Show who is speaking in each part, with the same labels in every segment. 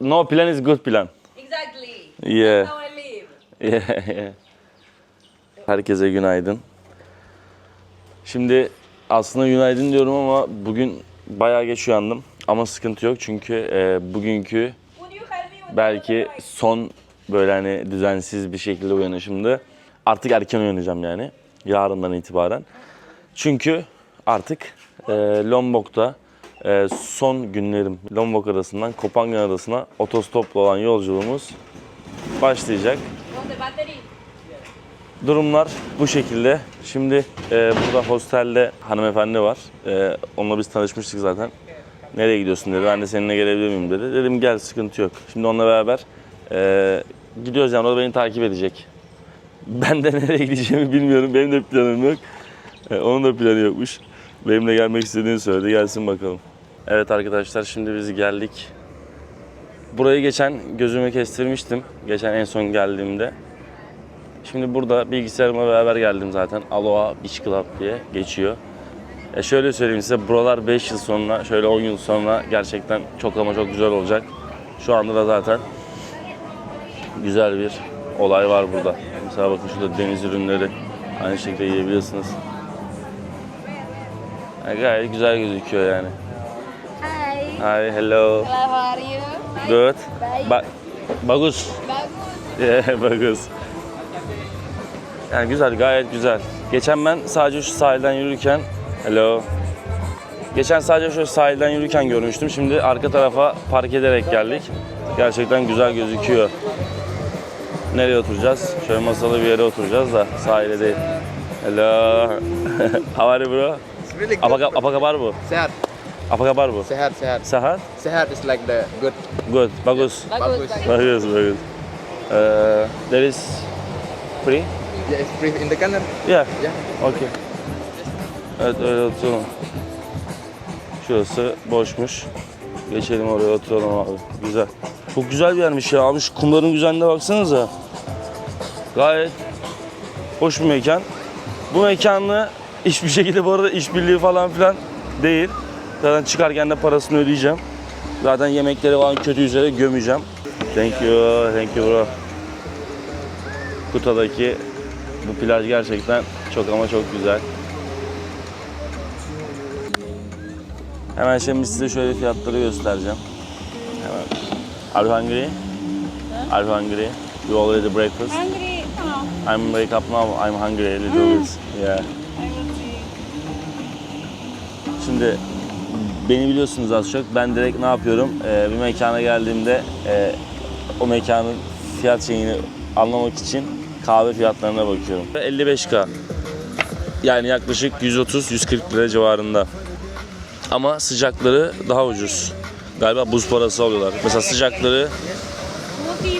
Speaker 1: no plan is good plan.
Speaker 2: Exactly.
Speaker 1: Yeah.
Speaker 2: How I live.
Speaker 1: Yeah, yeah. Herkese günaydın. Şimdi aslında günaydın diyorum ama bugün bayağı geç uyandım. Ama sıkıntı yok çünkü e, bugünkü
Speaker 2: Would you help me with
Speaker 1: belki son böyle hani düzensiz bir şekilde uyanışımdı. Artık erken uyanacağım yani yarından itibaren. Çünkü artık e, Lombok'ta e, son günlerim Lombok adasından Kopangan adasına otostopla olan yolculuğumuz başlayacak. Durumlar bu şekilde. Şimdi e, burada hostelde hanımefendi var. E, onunla biz tanışmıştık zaten. Nereye gidiyorsun dedi. Ben de seninle gelebilir miyim dedi. Dedim gel sıkıntı yok. Şimdi onunla beraber e, gidiyoruz yani. O da beni takip edecek. Ben de nereye gideceğimi bilmiyorum. Benim de planım yok. E, onun da planı yokmuş. Benimle gelmek istediğini söyledi. Gelsin bakalım. Evet arkadaşlar şimdi biz geldik. Burayı geçen gözüme kestirmiştim. Geçen en son geldiğimde. Şimdi burada bilgisayarıma beraber geldim zaten. Aloha Beach Club diye geçiyor. E şöyle söyleyeyim size buralar 5 yıl sonra, şöyle 10 yıl sonra gerçekten çok ama çok güzel olacak. Şu anda da zaten güzel bir olay var burada. Mesela bakın şurada deniz ürünleri aynı şekilde yiyebilirsiniz. Yani gayet güzel gözüküyor yani.
Speaker 2: Hi.
Speaker 1: Hi, hello.
Speaker 2: How are you?
Speaker 1: Good. Ba bagus.
Speaker 2: Bagus.
Speaker 1: Yeah, bagus. Yani güzel, gayet güzel. Geçen ben sadece şu sahilden yürürken, hello. Geçen sadece şu sahilden yürürken görmüştüm. Şimdi arka tarafa park ederek geldik. Gerçekten güzel gözüküyor. Nereye oturacağız? Şöyle masalı bir yere oturacağız da sahile değil. Hello. How are you bro?
Speaker 3: Really good.
Speaker 1: Apa, apa kabar bu?
Speaker 3: Sehat,
Speaker 1: Apa kabar bu?
Speaker 3: sehat, sehat.
Speaker 1: Sehat?
Speaker 3: Sehat is like the good.
Speaker 1: Good, bagus.
Speaker 2: Bagus.
Speaker 3: Bagus.
Speaker 1: Bagus, bagus. Uh, there is free?
Speaker 3: Yeah, it's free in the corner.
Speaker 1: Yeah.
Speaker 3: Yeah.
Speaker 1: Okey. Evet öyle oturalım. Şurası boşmuş. Geçelim oraya oturalım abi. Güzel. Çok güzel bir yermiş ya abi. Şu kumların güzelliğine baksanıza. Gayet hoş bir mekan. Bu mekanlı hiçbir şekilde bu arada işbirliği falan filan değil. Zaten çıkarken de parasını ödeyeceğim. Zaten yemekleri falan kötü üzere gömeceğim. Thank you, thank you bro. Kuta'daki bu plaj gerçekten çok ama çok güzel. Hemen şimdi size şöyle fiyatları göstereceğim. Hemen. Are you hungry? Are you hungry? You already breakfast?
Speaker 2: Hungry? No.
Speaker 1: I'm wake up now. I'm hungry a little bit. Yeah. Şimdi beni biliyorsunuz az çok. Ben direkt ne yapıyorum? Ee, bir mekana geldiğimde e, o mekanın fiyat şeyini anlamak için kahve fiyatlarına bakıyorum. 55k. Yani yaklaşık 130-140 lira civarında. Ama sıcakları daha ucuz. Galiba buz parası alıyorlar. Mesela sıcakları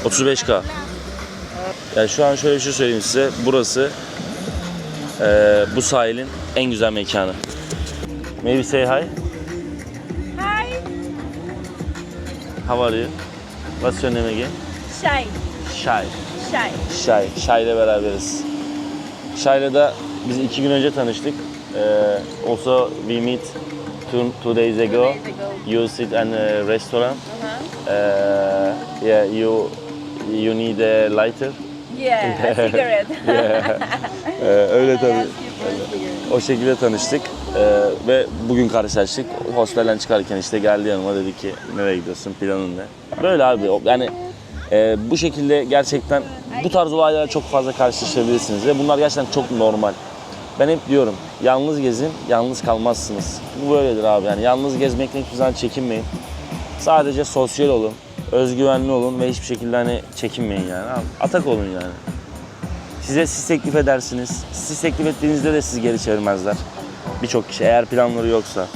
Speaker 1: 35k. Yani şu an şöyle bir şey söyleyeyim size. Burası e, bu sahilin en güzel mekanı. Maybe say hi.
Speaker 2: Hi.
Speaker 1: How are you? What's your name again?
Speaker 2: Shy.
Speaker 1: Shy.
Speaker 2: Shy.
Speaker 1: Shy ile beraberiz. Shy'la da biz iki gün önce tanıştık. Ee, also we meet two, two days ago.
Speaker 2: days ago.
Speaker 1: You sit in a restaurant.
Speaker 2: Uh-huh.
Speaker 1: Uh, yeah, you you need a lighter.
Speaker 2: Yeah, a cigarette.
Speaker 1: Ee, öyle tabii. O şekilde tanıştık Ee, ve bugün karşılaştık. Hostelden çıkarken işte geldi yanıma dedi ki nereye gidiyorsun planın ne? Böyle abi yani e, bu şekilde gerçekten bu tarz olaylarla çok fazla karşılaşabilirsiniz ve bunlar gerçekten çok normal. Ben hep diyorum yalnız gezin yalnız kalmazsınız. Bu böyledir abi yani yalnız gezmekten hiçbir zaman çekinmeyin. Sadece sosyal olun, özgüvenli olun ve hiçbir şekilde hani çekinmeyin yani. Abi, atak olun yani. Size siz teklif edersiniz. Siz teklif ettiğinizde de siz geri çevirmezler. Birçok kişi eğer planları yoksa.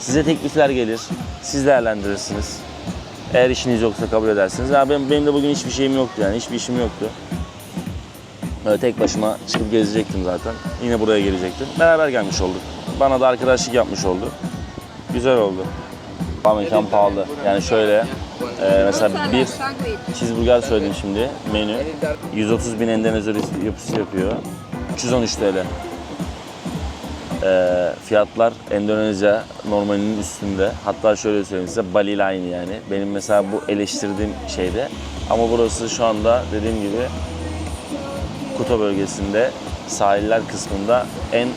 Speaker 1: Size teklifler gelir. Siz değerlendirirsiniz. Eğer işiniz yoksa kabul edersiniz. Ya benim, benim de bugün hiçbir şeyim yoktu yani. Hiçbir işim yoktu. Öyle tek başıma çıkıp gezecektim zaten. Yine buraya gelecektim. Beraber gelmiş olduk. Bana da arkadaşlık yapmış oldu. Güzel oldu. Ama mekan pahalı. Yani şöyle e, mesela bir cheeseburger söyledim şimdi menü. 130 bin Endonezya yapısı yapıyor. 313 TL. Ee, fiyatlar Endonezya normalinin üstünde. Hatta şöyle söyleyeyim size Bali ile aynı yani. Benim mesela bu eleştirdiğim şeyde. Ama burası şu anda dediğim gibi Kuta bölgesinde sahiller kısmında en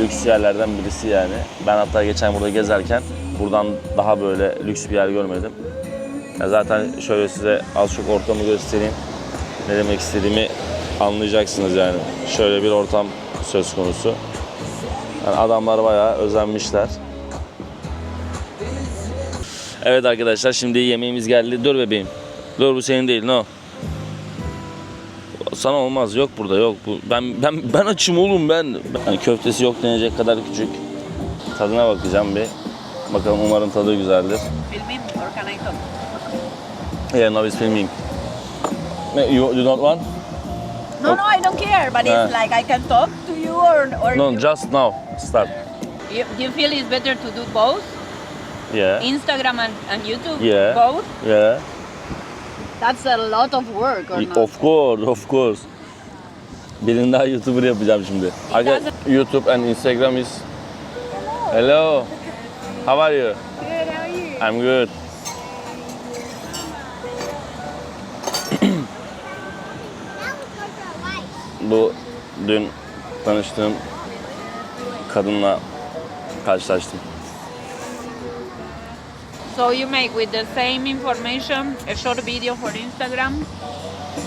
Speaker 1: lüks yerlerden birisi yani. Ben hatta geçen burada gezerken buradan daha böyle lüks bir yer görmedim. Ya zaten şöyle size az çok ortamı göstereyim. Ne demek istediğimi anlayacaksınız yani. Şöyle bir ortam söz konusu. Yani adamlar bayağı özenmişler. Evet arkadaşlar şimdi yemeğimiz geldi. Dur bebeğim. Dur bu senin değil no. Sana olmaz yok burada yok bu. Ben ben ben açım oğlum ben. Hani köftesi yok denecek kadar küçük. Tadına bakacağım bir. Bakalım umarım tadı güzeldir.
Speaker 2: Filming or can I talk?
Speaker 1: Yeah, now it's filming. You do not want?
Speaker 2: No, no, I don't care. But
Speaker 1: Ah.
Speaker 2: it's like I can talk to or or
Speaker 1: No,
Speaker 2: you,
Speaker 1: just now. Start.
Speaker 2: you, you feel it's better to do both,
Speaker 1: Yeah.
Speaker 2: Instagram and, and YouTube.
Speaker 1: Yeah.
Speaker 2: Both.
Speaker 1: Yeah.
Speaker 2: That's a lot of work, or not?
Speaker 1: Of course, of course. Birini daha YouTuber yapacağım şimdi. Arkadaşlar YouTube and Instagram is Hello. How are you?
Speaker 2: Good. How are you?
Speaker 1: I'm good. Bu dün tanıştığım kadınla karşılaştım.
Speaker 2: So you make with the same information a short video for Instagram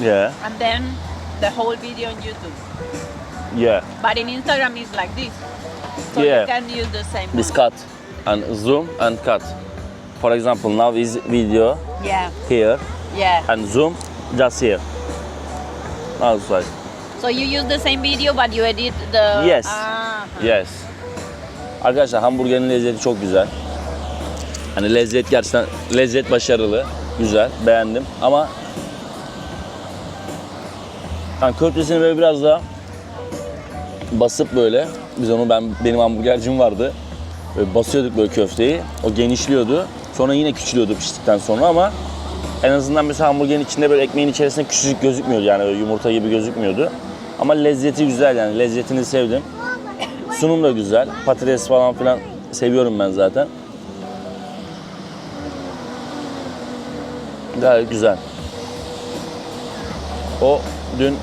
Speaker 1: Yeah.
Speaker 2: and then the whole video on YouTube.
Speaker 1: Yeah.
Speaker 2: But in Instagram it's like this. So
Speaker 1: Yeah.
Speaker 2: you can use the same
Speaker 1: This
Speaker 2: one.
Speaker 1: cut and zoom and cut. For example, now is video
Speaker 2: Yeah.
Speaker 1: here
Speaker 2: Yeah.
Speaker 1: and zoom just here. Now it's like
Speaker 2: So you use the same video but you edit the
Speaker 1: Yes.
Speaker 2: Ah.
Speaker 1: Yes. Arkadaşlar hamburgerin lezzeti çok güzel. Hani lezzet gerçekten lezzet başarılı, güzel, beğendim ama yani köftesini böyle biraz daha basıp böyle biz onu ben benim hamburgercim vardı. Böyle basıyorduk böyle köfteyi. O genişliyordu. Sonra yine küçülüyordu piştikten sonra ama en azından mesela hamburgerin içinde böyle ekmeğin içerisinde küçücük gözükmüyordu yani böyle yumurta gibi gözükmüyordu. Ama lezzeti güzel yani lezzetini sevdim. Sunum da güzel. Patates falan filan seviyorum ben zaten. Gayet güzel. O dün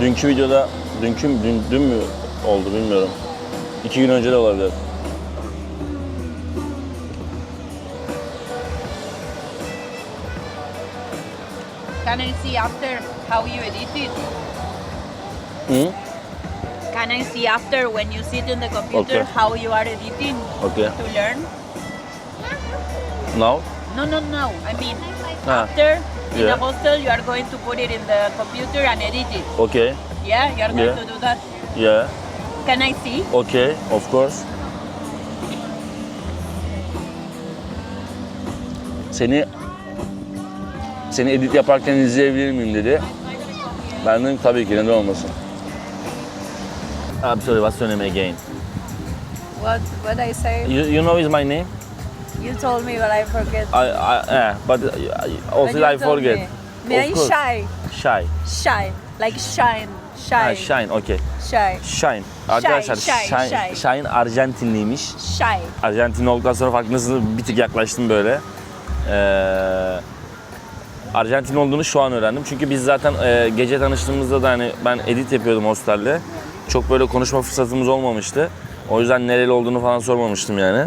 Speaker 1: dünkü videoda dünkü mü dün, dün mü oldu bilmiyorum. İki gün önce de olabilir.
Speaker 2: Can I see after how you edit it?
Speaker 1: Hı?
Speaker 2: Can I see after when you sit in the computer
Speaker 1: Okay.
Speaker 2: how you are editing
Speaker 1: Okay.
Speaker 2: to learn?
Speaker 1: Now?
Speaker 2: No, no, no. I mean,
Speaker 1: Ah,
Speaker 2: after in
Speaker 1: yeah.
Speaker 2: a hostel, you are going to put it in the computer and edit it.
Speaker 1: Okay.
Speaker 2: Yeah, you are going
Speaker 1: Yeah.
Speaker 2: to do that.
Speaker 1: Yeah.
Speaker 2: Can I see?
Speaker 1: Okay. Of course. Seni seni edit yaparken izleyebilir miyim dedi. Ben dedim tabii ki neden olmasın. I'm sorry, what's your name again?
Speaker 4: What what I say?
Speaker 1: You, you know is my name?
Speaker 4: You told me, but I forget.
Speaker 1: I, I yeah, but uh, also I forget.
Speaker 4: Me. Me
Speaker 1: Of course.
Speaker 4: shy,
Speaker 1: Shy.
Speaker 4: shy, like shine,
Speaker 1: Ha,
Speaker 4: shy,
Speaker 1: Shine, okay.
Speaker 4: shy,
Speaker 1: Shine. Arkadaşlar
Speaker 4: shy,
Speaker 1: Shine,
Speaker 4: shy.
Speaker 1: Shine Arjantinliymiş.
Speaker 4: shy.
Speaker 1: Arjantinli olduktan sonra farkındasınız bir tık yaklaştım böyle. Ee, Arjantin olduğunu şu an öğrendim. Çünkü biz zaten e, gece tanıştığımızda da hani ben edit yapıyordum hostelde. Çok böyle konuşma fırsatımız olmamıştı. O yüzden nereli olduğunu falan sormamıştım yani.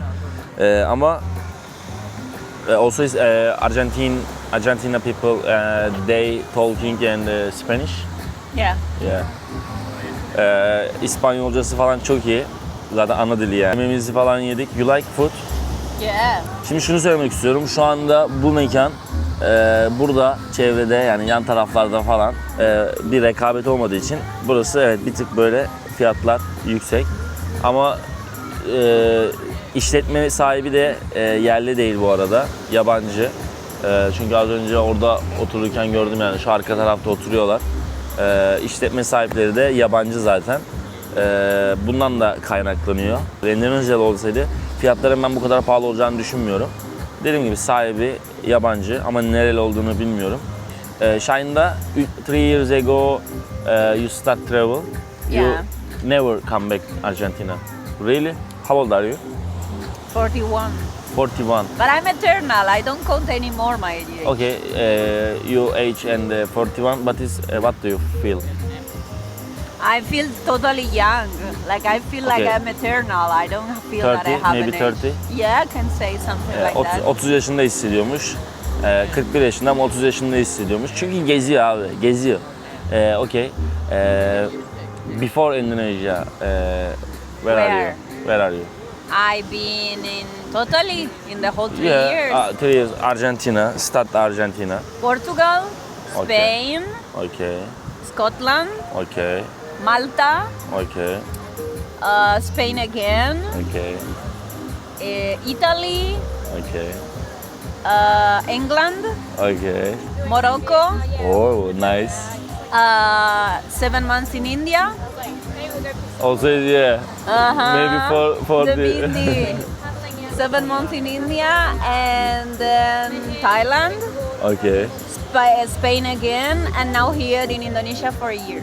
Speaker 1: Ee, ama e, also is, e, Arjantin Argentina people e, they talking and e, Spanish.
Speaker 2: Yeah.
Speaker 1: Yeah. Ee, İspanyolcası falan çok iyi. Zaten ana dili yani. Yemeğimizi falan yedik. You like food?
Speaker 2: Yeah.
Speaker 1: Şimdi şunu söylemek istiyorum. Şu anda bu mekan e, burada çevrede yani yan taraflarda falan e, bir rekabet olmadığı için burası evet bir tık böyle fiyatlar yüksek. Ama e, işletme sahibi de e, yerli değil bu arada. Yabancı. E, çünkü az önce orada otururken gördüm yani şu arka tarafta oturuyorlar. E, işletme sahipleri de yabancı zaten. E, bundan da kaynaklanıyor. Endonezyalı olsaydı fiyatların ben bu kadar pahalı olacağını düşünmüyorum. Dediğim gibi sahibi yabancı ama nereli olduğunu bilmiyorum. E, Shine'da 3 years ago e, you start travel. You
Speaker 2: Yeah.
Speaker 1: never come back Argentina. Really? How old are you?
Speaker 4: 41.
Speaker 1: 41.
Speaker 4: But I'm eternal. I don't count anymore my age.
Speaker 1: Okay, uh, you age and uh, 41, but is uh, what do you feel?
Speaker 4: I feel totally young. Like I feel like
Speaker 1: Okay.
Speaker 4: I'm eternal. I don't feel that I
Speaker 1: 30,
Speaker 4: have
Speaker 1: maybe
Speaker 4: an age.
Speaker 1: 30?
Speaker 4: Yeah, I can say something like
Speaker 1: 30,
Speaker 4: that.
Speaker 1: 30 yaşında hissediyormuş. Ee, 41 yaşında ama 30 yaşında hissediyormuş. Çünkü geziyor abi, geziyor. Ee, okay. Ee, before Indonesia, ee, where, are you?
Speaker 4: Where?
Speaker 1: Where are you?
Speaker 4: I've been in totally in the whole three years.
Speaker 1: uh, three years. Argentina, Stad Argentina.
Speaker 4: Portugal,
Speaker 1: Okay.
Speaker 4: Spain,
Speaker 1: Okay,
Speaker 4: Scotland,
Speaker 1: okay,
Speaker 4: Malta,
Speaker 1: okay,
Speaker 4: uh, Spain again,
Speaker 1: okay,
Speaker 4: uh, Italy,
Speaker 1: okay,
Speaker 4: uh, England,
Speaker 1: okay.
Speaker 4: Morocco,
Speaker 1: Oh, nice.
Speaker 4: uh, seven months in India.
Speaker 1: Also, yeah.
Speaker 4: Uh-huh.
Speaker 1: Maybe for- for
Speaker 4: the
Speaker 1: the-
Speaker 4: seven months in India and then Thailand,
Speaker 1: Okay.
Speaker 4: Sp- Spain again, and now here in Indonesia for a year.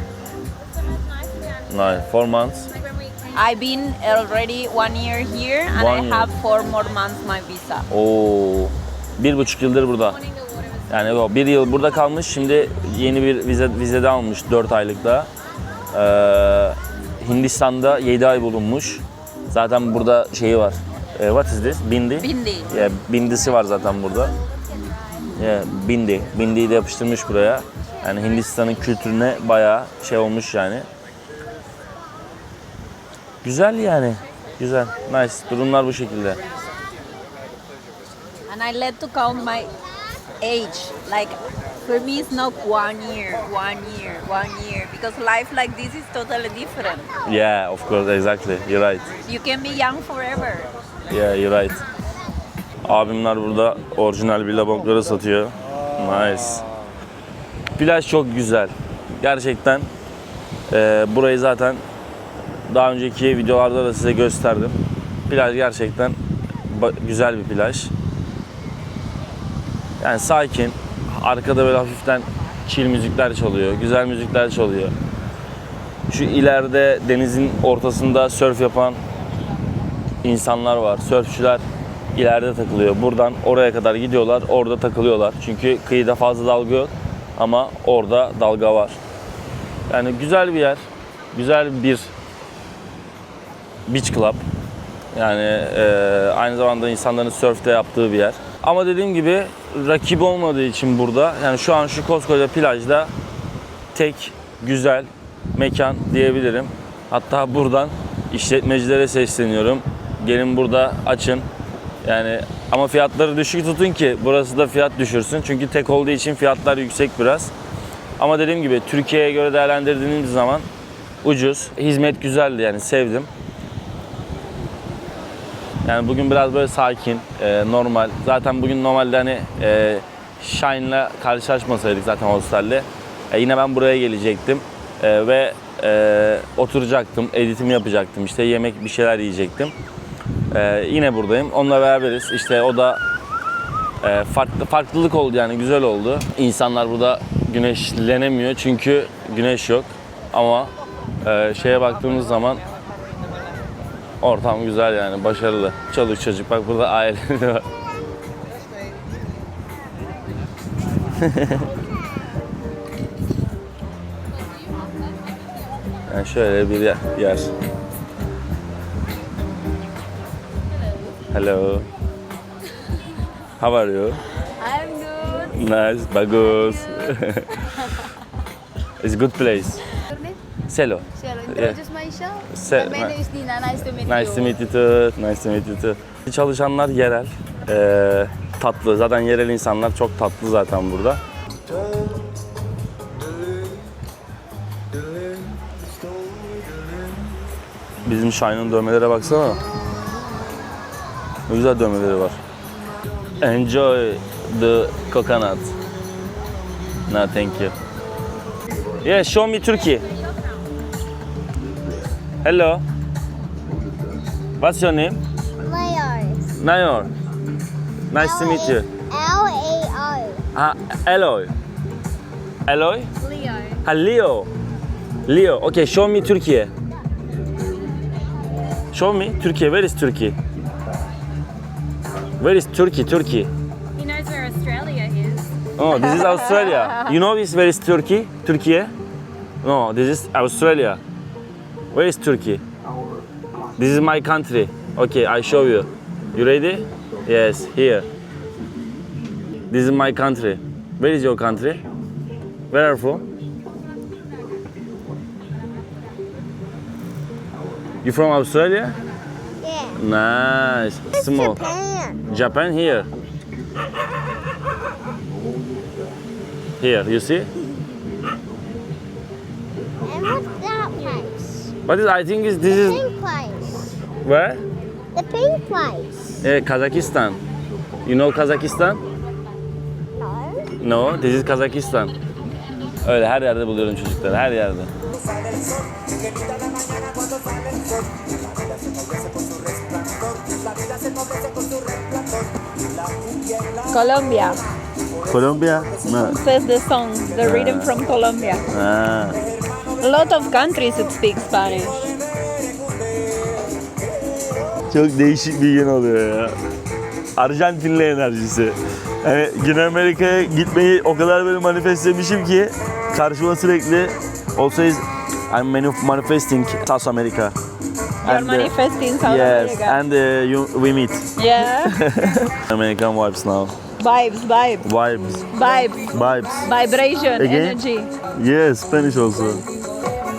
Speaker 1: Nice. Four months.
Speaker 4: I've been already one year here, and
Speaker 1: One
Speaker 4: I
Speaker 1: year.
Speaker 4: have four more months my visa.
Speaker 1: Oo. Bir buçuk yıldır burada. Yani o bir yıl burada kalmış. Şimdi yeni bir vize vizede almış 4 aylıkta. Ee, Hindistan'da 7 ay bulunmuş. Zaten burada şeyi var. Ee, what is this? Bindi.
Speaker 4: Bindi.
Speaker 1: Yeah, bindisi var zaten burada. Yeah, bindi. Bindiyi de yapıştırmış buraya. Yani Hindistan'ın kültürüne bayağı şey olmuş yani. Güzel yani. Güzel. Nice. Durumlar bu şekilde.
Speaker 4: And I let to count my age. Like for me, it's not one year, one year, one year, because life like this is totally different.
Speaker 1: Yeah, of course, exactly. You're right.
Speaker 4: You can be young forever.
Speaker 1: Yeah, you're right. Abimler burada orijinal billabongları satıyor. Nice. Plaj çok güzel. Gerçekten eee, burayı zaten daha önceki videolarda da size gösterdim. Plaj gerçekten güzel bir plaj. Yani sakin. Arkada böyle hafiften chill müzikler çalıyor. Güzel müzikler çalıyor. Şu ileride denizin ortasında surf yapan insanlar var. Sörfçüler ileride takılıyor. Buradan oraya kadar gidiyorlar. Orada takılıyorlar. Çünkü kıyıda fazla dalga yok. Ama orada dalga var. Yani güzel bir yer. Güzel bir beach club. Yani e, aynı zamanda insanların sörfte yaptığı bir yer. Ama dediğim gibi rakip olmadığı için burada yani şu an şu koskoca plajda tek güzel mekan diyebilirim. Hatta buradan işletmecilere sesleniyorum. Gelin burada açın. Yani ama fiyatları düşük tutun ki burası da fiyat düşürsün. Çünkü tek olduğu için fiyatlar yüksek biraz. Ama dediğim gibi Türkiye'ye göre değerlendirdiğimiz zaman ucuz. Hizmet güzeldi yani sevdim. Yani bugün biraz böyle sakin, e, normal. Zaten bugün normalde hani e, Shine'la karşılaşmasaydık zaten hostelle. e, yine ben buraya gelecektim E, ve e, oturacaktım, editimi yapacaktım. İşte yemek bir şeyler yiyecektim. E, yine buradayım. Onunla beraberiz. İşte o da e, farklı farklılık oldu yani güzel oldu. İnsanlar burada güneşlenemiyor çünkü güneş yok. Ama e, şeye baktığımız zaman Ortam güzel yani başarılı. Çoluk çocuk bak burada aileleri var. yani şöyle bir yer. yer. Hello. How are you?
Speaker 5: I'm good.
Speaker 1: Nice, bagus. It's a good place. Selo.
Speaker 5: Shall I
Speaker 1: Yeah.
Speaker 5: Myself?
Speaker 1: Se-
Speaker 5: My name is Dina. Nice to meet
Speaker 1: Nice
Speaker 5: you.
Speaker 1: to meet you too. Nice to meet you too. Çalışanlar yerel. Ee, tatlı. Zaten yerel insanlar çok tatlı zaten burada. Bizim Shine'ın dövmelere baksana. Ne güzel dövmeleri var. Enjoy the coconut. No, thank you. Yeah, show me Turkey. Hello. What's your name?
Speaker 5: Layers.
Speaker 1: Nayor. Nice to meet you.
Speaker 5: L-A-O.
Speaker 1: Ha, Eloy. Eloy?
Speaker 5: Leo.
Speaker 1: Ha, Leo. Leo. Okay, show me Türkiye. Show me. Turkey. Where is Turkey? Where is Turkey? Turkey.
Speaker 5: He knows where Australia is.
Speaker 1: Oh, this is Australia. You know this where is Turkey? Turkey? No, this is Australia. Where is Turkey? This is my country. Okay, I show you. You ready? Yes, here. This is my country. Where is your country? Where are you from? You from Australia?
Speaker 5: Yeah.
Speaker 1: Nice. Small.
Speaker 5: Japan.
Speaker 1: Japan here. Here, you see?
Speaker 5: Place?
Speaker 1: But I think is this is
Speaker 5: Pink place.
Speaker 1: where?
Speaker 5: The pink place.
Speaker 1: Eh, Kazakhstan. You know Kazakhstan?
Speaker 5: No.
Speaker 1: No, this is Kazakhstan. Öyle her yerde buluyorum çocukları, her yerde.
Speaker 4: Colombia
Speaker 1: Kolombiya mı?
Speaker 4: says the song, the rhythm from Colombia.
Speaker 1: Ha.
Speaker 4: A lot of countries speak Spanish.
Speaker 1: Çok değişik bir gün oluyor ya. Arjantinli enerjisi. Yani Güney Amerika'ya gitmeyi o kadar böyle manifestlemişim ki karşıma sürekli always I'm manif- manifesting South America.
Speaker 4: You're
Speaker 1: And, uh,
Speaker 4: manifesting South
Speaker 1: yes,
Speaker 4: America.
Speaker 1: and uh, you, we meet.
Speaker 4: Yeah.
Speaker 1: American vibes now.
Speaker 4: vibes, vibes,
Speaker 1: Vibes,
Speaker 4: vibes.
Speaker 1: vibes.
Speaker 4: Vibration,
Speaker 1: Again?
Speaker 4: energy.
Speaker 1: Yes, Spanish also.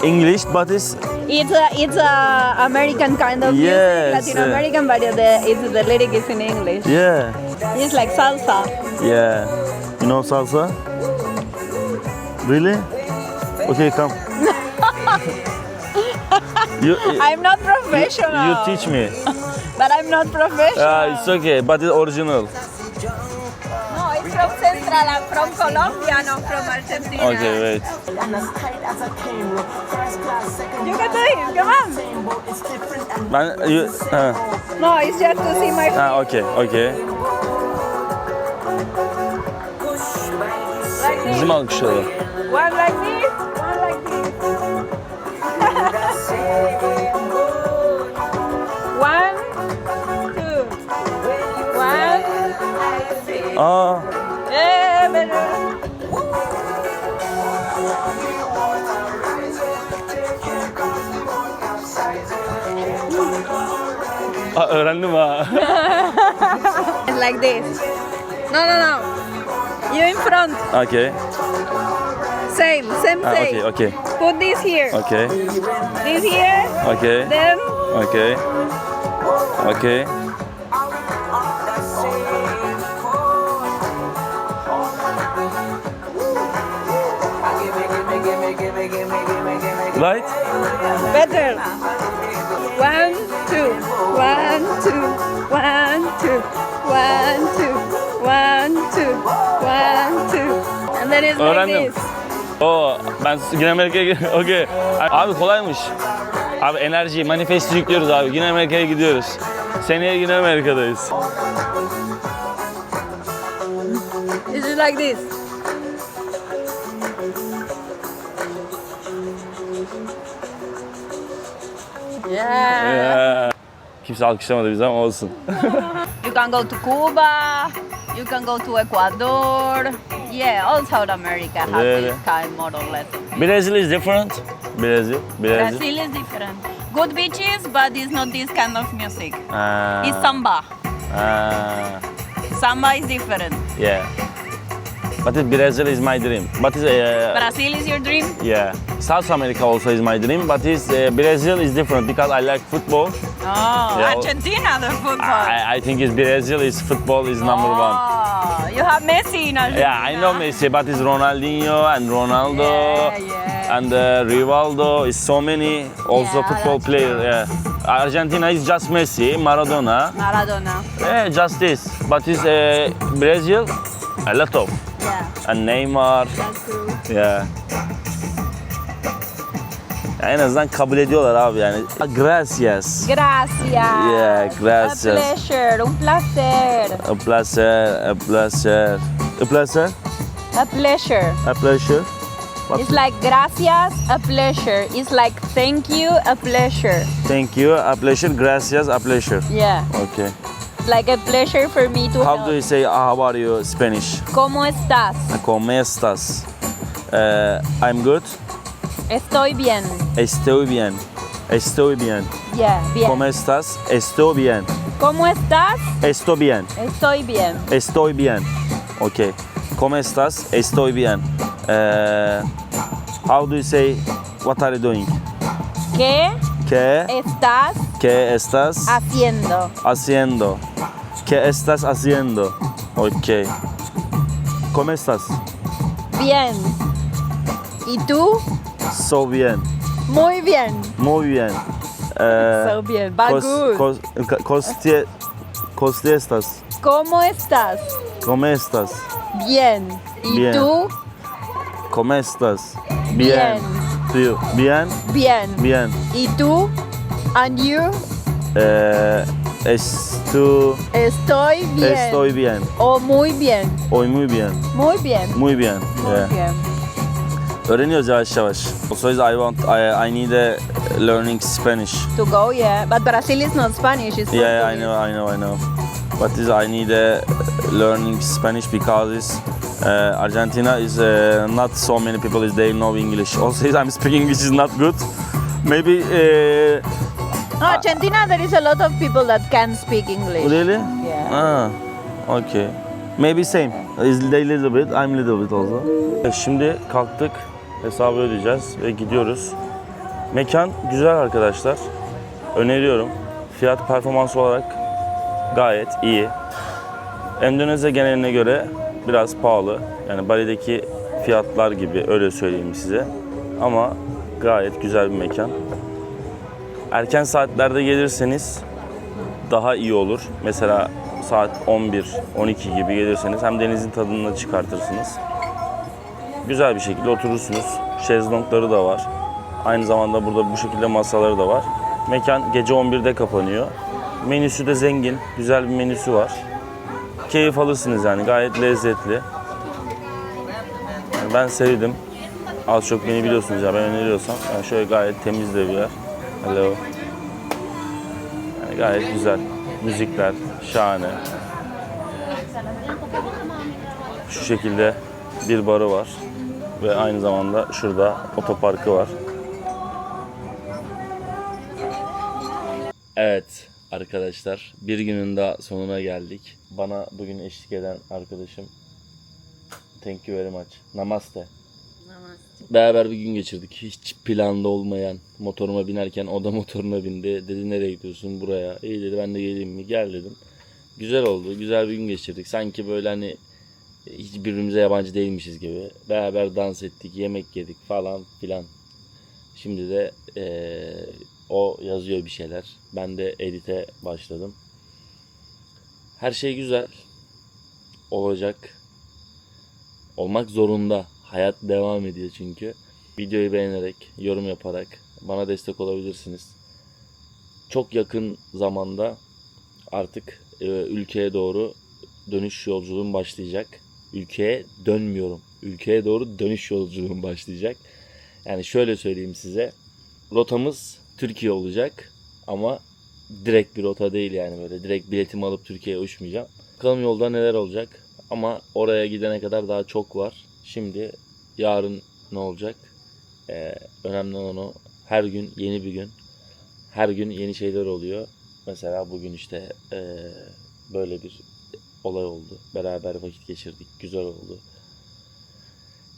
Speaker 1: English, but it's
Speaker 4: It's a it's a American kind of
Speaker 1: Yes,
Speaker 4: music, Latin American, but the it's the lyric is in English.
Speaker 1: yeah,
Speaker 4: It's like salsa.
Speaker 1: yeah. You know salsa? Really? Okay, come. you,
Speaker 4: I'm not professional.
Speaker 1: you teach me.
Speaker 4: But I'm not professional.
Speaker 1: Uh, it's okay, but it's original.
Speaker 4: It's from Central. I'm from Colombia, not from Argentina.
Speaker 1: Okay, wait.
Speaker 4: You can do it. Come on.
Speaker 1: Ben, you, ha,
Speaker 4: No, it's just to see my
Speaker 1: ha, okay, okay.
Speaker 4: like this.
Speaker 1: Bizim
Speaker 4: like this, one like this.
Speaker 1: Öğrendim ha.
Speaker 4: Like this. No, no, no. You in front.
Speaker 1: okay,
Speaker 4: Same, same ah,
Speaker 1: ha,
Speaker 4: thing.
Speaker 1: okay, okay,
Speaker 4: Put this here.
Speaker 1: okay,
Speaker 4: This here.
Speaker 1: okay,
Speaker 4: Then
Speaker 1: okay, okay. Right?
Speaker 4: better. Two, one, two, one, two, one, two. And then it's like
Speaker 1: Öğrendim.
Speaker 4: this.
Speaker 1: Oo, ben Güney Amerika'ya okey. Abi kolaymış. Abi enerji, manifesti yüklüyoruz abi. Güney Amerika'ya gidiyoruz. Seneye Güney Amerika'dayız.
Speaker 4: It's just like this. Yeah.
Speaker 1: Yeah. Kimse alkışlamadı bizi ama olsun.
Speaker 4: You can go to Cuba. You can go to Ecuador. Yeah, all South America has
Speaker 1: Really?
Speaker 4: this kind more or less.
Speaker 1: Brazil is different. Brazil, Brazil.
Speaker 2: Brazil is different. Good beaches, but it's not this kind of music.
Speaker 1: Ah,
Speaker 2: It's samba.
Speaker 1: ah,
Speaker 2: Samba is different.
Speaker 1: yeah. But it, Brazil is my dream. But it's, uh,
Speaker 2: Brazil is your dream?
Speaker 1: yeah. South America also is my dream. But it's, uh, Brazil is different because I like football.
Speaker 2: Oh,
Speaker 1: Yeah.
Speaker 2: Argentina, the football.
Speaker 1: I, I think it's Brazil is football is number one.
Speaker 2: Oh, you have Messi in Argentina.
Speaker 1: Yeah, I know Messi, but it's Ronaldinho and Ronaldo
Speaker 2: Yeah, yeah.
Speaker 1: and uh, Rivaldo. Is so many also
Speaker 2: Yeah,
Speaker 1: football
Speaker 2: that's
Speaker 1: players. Yeah. Argentina is just Messi, Maradona.
Speaker 2: Maradona.
Speaker 1: Yeah, just this. But it's uh, Brazil, a lot of.
Speaker 2: Yeah.
Speaker 1: And Neymar. Yeah. Ya en azından kabul ediyorlar abi yani. Gracias.
Speaker 4: Gracias.
Speaker 1: Yeah, gracias.
Speaker 4: A pleasure, un placer.
Speaker 1: A pleasure, a pleasure. A pleasure,
Speaker 4: A pleasure.
Speaker 1: a pleasure. What?
Speaker 2: It's like gracias, a pleasure. It's like thank you, a pleasure.
Speaker 1: Thank you, a pleasure, gracias, a pleasure.
Speaker 2: Yeah.
Speaker 1: Okay.
Speaker 2: Like a pleasure for me to
Speaker 1: How
Speaker 2: help.
Speaker 1: do you say how are you Spanish?
Speaker 2: ¿Cómo estás?
Speaker 1: ¿Cómo estás? Uh, I'm good.
Speaker 2: Estoy bien.
Speaker 1: Estoy bien. Estoy bien.
Speaker 2: Yeah, bien.
Speaker 1: ¿Cómo estás? Estoy bien.
Speaker 2: ¿Cómo estás?
Speaker 1: Estoy bien.
Speaker 2: Estoy bien.
Speaker 1: Estoy bien. Okay. ¿Cómo estás? Estoy bien. Uh, how do you say what are you doing?
Speaker 2: ¿Qué
Speaker 1: ¿Qué,
Speaker 2: estás
Speaker 1: qué estás
Speaker 2: haciendo?
Speaker 1: haciendo? ¿Qué estás haciendo? Okay. ¿Cómo estás?
Speaker 2: Bien. ¿Y tú?
Speaker 1: So bien.
Speaker 2: Muy bien.
Speaker 1: Muy bien. Uh,
Speaker 2: So bien. Va
Speaker 1: cos, cos, costie-?
Speaker 2: ¿Cómo estás?
Speaker 1: ¿Cómo estás?
Speaker 2: Bien. ¿Y
Speaker 1: Bien.
Speaker 2: tú?
Speaker 1: ¿Cómo estás?
Speaker 2: Bien.
Speaker 1: Tú- Bien.
Speaker 2: Bien.
Speaker 1: Bien.
Speaker 2: ¿Y tú? And you?
Speaker 1: Eh, estu-
Speaker 2: Estoy bien.
Speaker 1: Estoy bien.
Speaker 2: O muy bien.
Speaker 1: Oy muy bien.
Speaker 2: Muy bien.
Speaker 1: Muy bien.
Speaker 2: Muy
Speaker 1: Yeah.
Speaker 2: bien.
Speaker 1: Öğreniyoruz yavaş yavaş. Also I want I, I need a learning Spanish.
Speaker 2: To go, yeah. But Brazil is not Spanish. It's
Speaker 1: Yeah, yeah, I
Speaker 2: Portuguese.
Speaker 1: know, I know, I know. But is I need a learning Spanish because is uh, Argentina is uh, not so many people is they know English. Also, I'm speaking English is not good. Maybe uh,
Speaker 2: Argentina, there is a lot of people that can speak English.
Speaker 1: really?
Speaker 2: Yeah.
Speaker 1: Ah, okay. Maybe same. Is they little bit, I'm little bit also. Şimdi kalktık, hesabı ödeyeceğiz ve gidiyoruz. Mekan güzel arkadaşlar. Öneriyorum. Fiyat performans olarak gayet iyi. Endonezya geneline göre biraz pahalı. Yani Bali'deki fiyatlar gibi öyle söyleyeyim size. Ama gayet güzel bir mekan. Erken saatlerde gelirseniz daha iyi olur. Mesela saat 11, 12 gibi gelirseniz hem denizin tadını da çıkartırsınız. Güzel bir şekilde oturursunuz. Şezlongları da var. Aynı zamanda burada bu şekilde masaları da var. Mekan gece 11'de kapanıyor. Menüsü de zengin, güzel bir menüsü var. Keyif alırsınız yani gayet lezzetli. Yani ben sevdim. Az çok beni biliyorsunuz ya ben öneriyorsam. Yani şöyle gayet temiz de bir yer. Hello. Yani gayet güzel. Müzikler şahane. Şu şekilde bir barı var. Ve aynı zamanda şurada otoparkı var. Evet arkadaşlar bir günün daha sonuna geldik. Bana bugün eşlik eden arkadaşım Thank you very much. Namaste. Beraber bir gün geçirdik. Hiç planda olmayan motoruma binerken o da motoruna bindi. Dedi nereye gidiyorsun buraya. İyi dedi ben de geleyim mi? Gel dedim. Güzel oldu. Güzel bir gün geçirdik. Sanki böyle hani hiç birbirimize yabancı değilmişiz gibi. Beraber dans ettik, yemek yedik falan filan. Şimdi de eee, o yazıyor bir şeyler. Ben de edite başladım. Her şey güzel. Olacak. Olmak zorunda. Hayat devam ediyor çünkü. Videoyu beğenerek, yorum yaparak bana destek olabilirsiniz. Çok yakın zamanda artık e, ülkeye doğru dönüş yolculuğum başlayacak. Ülkeye dönmüyorum. Ülkeye doğru dönüş yolculuğum başlayacak. Yani şöyle söyleyeyim size. Rotamız Türkiye olacak ama direkt bir rota değil yani böyle direkt biletimi alıp Türkiye'ye uçmayacağım. Bakalım yolda neler olacak ama oraya gidene kadar daha çok var. Şimdi yarın ne olacak? Ee, önemli olan o. Her gün yeni bir gün. Her gün yeni şeyler oluyor. Mesela bugün işte ee, böyle bir olay oldu. Beraber vakit geçirdik. Güzel oldu.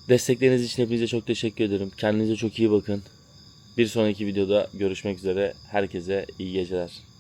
Speaker 1: Destekleriniz için hepinize çok teşekkür ederim. Kendinize çok iyi bakın. Bir sonraki videoda görüşmek üzere. Herkese iyi geceler.